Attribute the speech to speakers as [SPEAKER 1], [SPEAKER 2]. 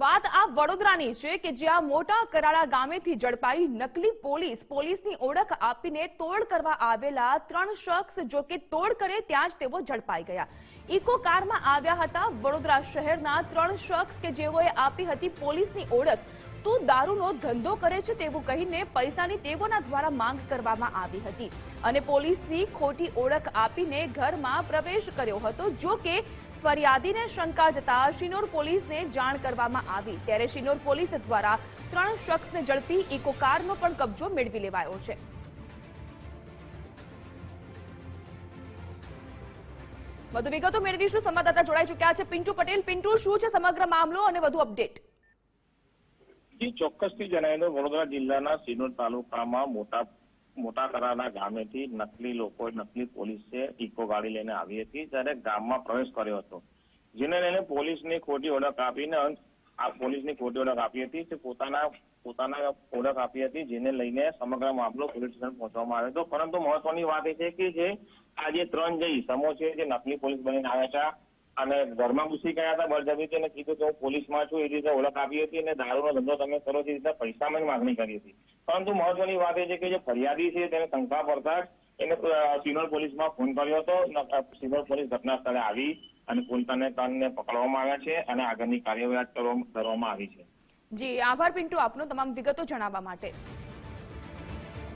[SPEAKER 1] વાત આ વડોદરાની છે કે જ્યાં મોટા કરાળા ગામેથી ઝડપાઈ નકલી પોલીસ પોલીસની ઓળખ આપીને તોડ કરવા આવેલા ત્રણ શખ્સ જો કે તોડ કરે ત્યાં જ તેઓ ઝડપાઈ ગયા. ઇકો કારમાં આવ્યા હતા વડોદરા શહેરના ત્રણ શખ્સ કે જેઓએ આપી હતી પોલીસની ઓળખ. તું દારૂનો ધંધો કરે છે તેવું કહીને પૈસાની તેઓના દ્વારા માંગ કરવામાં આવી હતી. અને પોલીસની ખોટી ઓળખ આપીને ઘરમાં પ્રવેશ કર્યો હતો, જો કે ફરિયાદીને શંકા જતા શિનોર પોલીસને જાણ કરવામાં આવી. ત્યારે શિનોર પોલીસ દ્વારા ત્રણ શખ્સને ઝડપી ઇકો કારનો પણ કબજો મેળવી લેવાયો છે. વધુ વિગતો મેળવીશું. સંવાદદાતા જોડાઈ ચુક્યા છે. પિન્ટુ પટેલ, પિન્ટુ, શું છે સમગ્ર મામલો અને વધુ અપડેટ?
[SPEAKER 2] ચોક્કસ ચોક્કસથી જણાવી દો વડોદરા જિલ્લાના સિનોર તાલુકામાં મોટા મોટા કરાના ગામેથી નકલી લોકો નકલી પોલીસે ઇકો ગાડી લઈને આવી હતી ત્યારે ગામમાં પ્રવેશ કર્યો હતો. જેને લઈને પોલીસની ખોટી ઓળખ આપીને આ પોલીસની ખોટી ઓળખ આપી હતી તે પોતાના પોતાના ઓળખ આપી હતી, જેને લઈને સમગ્ર મામલો પોલીસ સ્ટેશન પહોંચવામાં આવ્યો હતો. પરંતુ મહત્વની વાત એ છે કે જે આ જે ત્રણ જે ઈસમો છે, જે નકલી પોલીસ બનીને આવ્યા હતા અને ઘરમાં ઘૂસી ગયા હતા, બળજબરીથી અને કીધું કે હું પોલીસમાં છું, એ રીતે ઓળખ આપી હતી અને દારૂનો ધંધો તમે કરો એ રીતે પૈસામાં માગણી કરી હતી. પરંતુ મહત્વની વાત એ છે કે જે ફરિયાદી છે, તેને શંકા પડતા એને સિનોર પોલીસમાં ફોન કર્યો હતો સિનોર પોલીસ ઘટના સ્થળે આવી અને પોલીસને તનને પકડવામાં આવ્યા છે અને આગળની કાર્યવાહી કરવામાં આવી છે.
[SPEAKER 1] જી, આભાર પિન્ટુ આપનો તમામ વિગતો જણાવવા માટે.